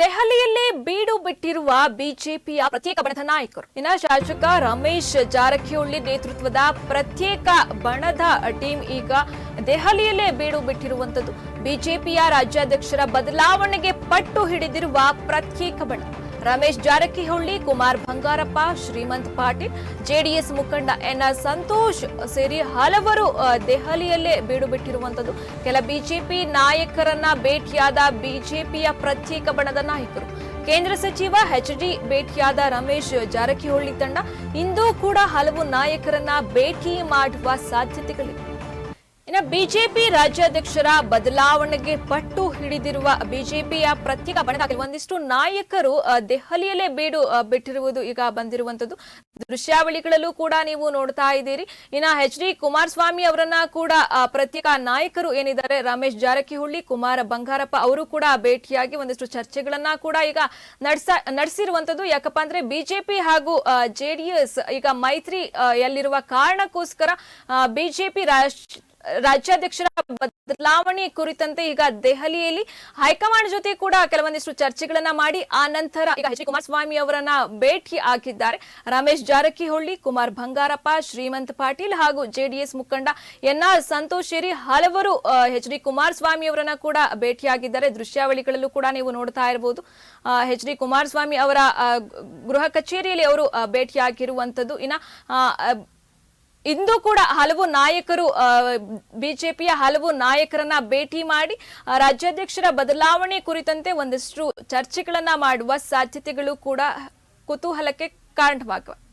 ದೆಹಲಿಯಲ್ಲಿ ಬೀಡು ಬಿಟ್ಟಿರುವ ಬಿಜೆಪಿಯ ಪ್ರತ್ಯೇಕ ಬಣದ ನಾಯಕರು. ಇನ್ನು ಶಾಸಕ ರಮೇಶ್ ಜಾರಕಿಹೊಳಿ ನೇತೃತ್ವದ ಪ್ರತ್ಯೇಕ ಬಣದ ಟೀಮ್ ಈಗ ದೆಹಲಿಯಲ್ಲೇ ಬೀಡು ಬಿಟ್ಟಿರುವಂತದ್ದು ಬಿಜೆಪಿಯ ರಾಜ್ಯಾಧ್ಯಕ್ಷರ ಬದಲಾವಣೆಗೆ ಪಟ್ಟು ಹಿಡಿದಿರುವ ಪ್ರತ್ಯೇಕ ಬಣ. ರಮೇಶ್ ಜಾರಕಿಹೊಳಿ, ಕುಮಾರ್ ಬಂಗಾರಪ್ಪ, ಶ್ರೀಮಂತ್ ಪಾಟೀಲ್, ಜೆಡಿಎಸ್ ಮುಖಂಡ ಎನ್ ಆರ್ ಸಂತೋಷ್ ಸೇರಿ ಹಲವರು ದೆಹಲಿಯಲ್ಲೇ ಬೀಡು ಬಿಟ್ಟಿರುವಂತದ್ದು. ಕೆಲ ಬಿಜೆಪಿ ನಾಯಕರನ್ನ ಭೇಟಿಯಾದ ಬಿಜೆಪಿಯ ಪ್ರತ್ಯೇಕ ಬಣದ ನಾಯಕರು ಕೇಂದ್ರ ಸಚಿವ ಎಚ್ ಡಿ ಭೇಟಿಯಾದ ರಮೇಶ್ ಜಾರಕಿಹೊಳಿ ತಂಡ, ಇಂದು ಕೂಡ ಹಲವು ನಾಯಕರನ್ನ ಭೇಟಿ ಮಾಡುವ ಸಾಧ್ಯತೆಗಳಿವೆ. ಇನ್ನು ಬಿಜೆಪಿ ರಾಜ್ಯಾಧ್ಯಕ್ಷರ ಬದಲಾವಣೆಗೆ ಪಟ್ಟು ಹಿಡಿದಿರುವ ಬಿಜೆಪಿಯ ಪ್ರತ್ಯೇಕ ಬಣದ ಒಂದಿಷ್ಟು ನಾಯಕರು ದೆಹಲಿಯಲ್ಲೇ ಬೀಡು ಬಿಟ್ಟಿರುವುದು ಈಗ ಬಂದಿರುವಂತದ್ದು ದೃಶ್ಯಾವಳಿಗಳಲ್ಲೂ ಕೂಡ ನೀವು ನೋಡ್ತಾ ಇದ್ದೀರಿ. ಇನ್ನ ಎಚ್ ಡಿ ಕುಮಾರಸ್ವಾಮಿ ಅವರನ್ನ ಕೂಡ ಪ್ರತ್ಯೇಕ ನಾಯಕರು ಏನಿದ್ದಾರೆ? ರಮೇಶ್ ಜಾರಕಿಹೊಳಿ ಕುಮಾರ ಬಂಗಾರಪ್ಪ ಅವರು ಕೂಡ ಭೇಟಿಯಾಗಿ ಒಂದಿಷ್ಟು ಚರ್ಚೆಗಳನ್ನ ಕೂಡ ಈಗ ನಡೆಸ ನಡೆಸಿರುವಂತದ್ದು ಯಾಕಪ್ಪ ಅಂದ್ರೆ ಬಿಜೆಪಿ ಹಾಗೂ ಜೆಡಿಎಸ್ ಈಗ ಮೈತ್ರಿ ಆ, ಯಲ್ಲಿರುವ ಕಾರಣಕ್ಕೋಸ್ಕರ ಬಿಜೆಪಿ ರಾಜ್ಯಾಧ್ಯಕ್ಷರ ಬದಲಾವಣೆ ಕುರಿತಂತೆ ಈಗ ದೆಹಲಿಯಲ್ಲಿ ಹೈಕಮಾಂಡ್ ಜೊತೆ ಕೂಡ ಕೆಲವೊಂದಿಷ್ಟು ಚರ್ಚೆಗಳನ್ನ ಮಾಡಿ, ಆ ನಂತರ ಈಗ ಎಚ್ ಕುಮಾರಸ್ವಾಮಿ ಅವರನ್ನ ಭೇಟಿ ಆಗಿದ್ದಾರೆ. ರಮೇಶ್ ಜಾರಕಿಹೊಳಿ, ಕುಮಾರ್ ಬಂಗಾರಪ್ಪ, ಶ್ರೀಮಂತ್ ಪಾಟೀಲ್ ಹಾಗೂ ಜೆಡಿಎಸ್ ಮುಖಂಡ ಎನ್ ಆರ್ ಸಂತೋಷ್ ಸೇರಿ ಹಲವರು ಎಚ್ ಡಿ ಕುಮಾರಸ್ವಾಮಿ ಅವರನ್ನ ಕೂಡ ಭೇಟಿಯಾಗಿದ್ದಾರೆ. ದೃಶ್ಯಾವಳಿಗಳಲ್ಲೂ ಕೂಡ ನೀವು ನೋಡ್ತಾ ಇರಬಹುದು ಎಚ್ ಡಿ ಕುಮಾರಸ್ವಾಮಿ ಅವರ ಗೃಹ ಕಚೇರಿಯಲ್ಲಿ ಅವರು ಭೇಟಿಯಾಗಿರುವಂತದ್ದು ಇನ್ನ ಇಂದು ಕೂಡ ಹಲವು ನಾಯಕರು ಬಿಜೆಪಿಯ ಹಲವು ನಾಯಕರನ್ನ ಭೇಟಿ ಮಾಡಿ ರಾಜ್ಯಾಧ್ಯಕ್ಷರ ಬದಲಾವಣೆ ಕುರಿತಂತೆ ಒಂದಿಷ್ಟು ಚರ್ಚೆಗಳನ್ನ ಮಾಡುವ ಸಾಧ್ಯತೆಗಳು ಕೂಡ ಕುತೂಹಲಕ್ಕೆ ಕಾರಣವಾಗಿವೆ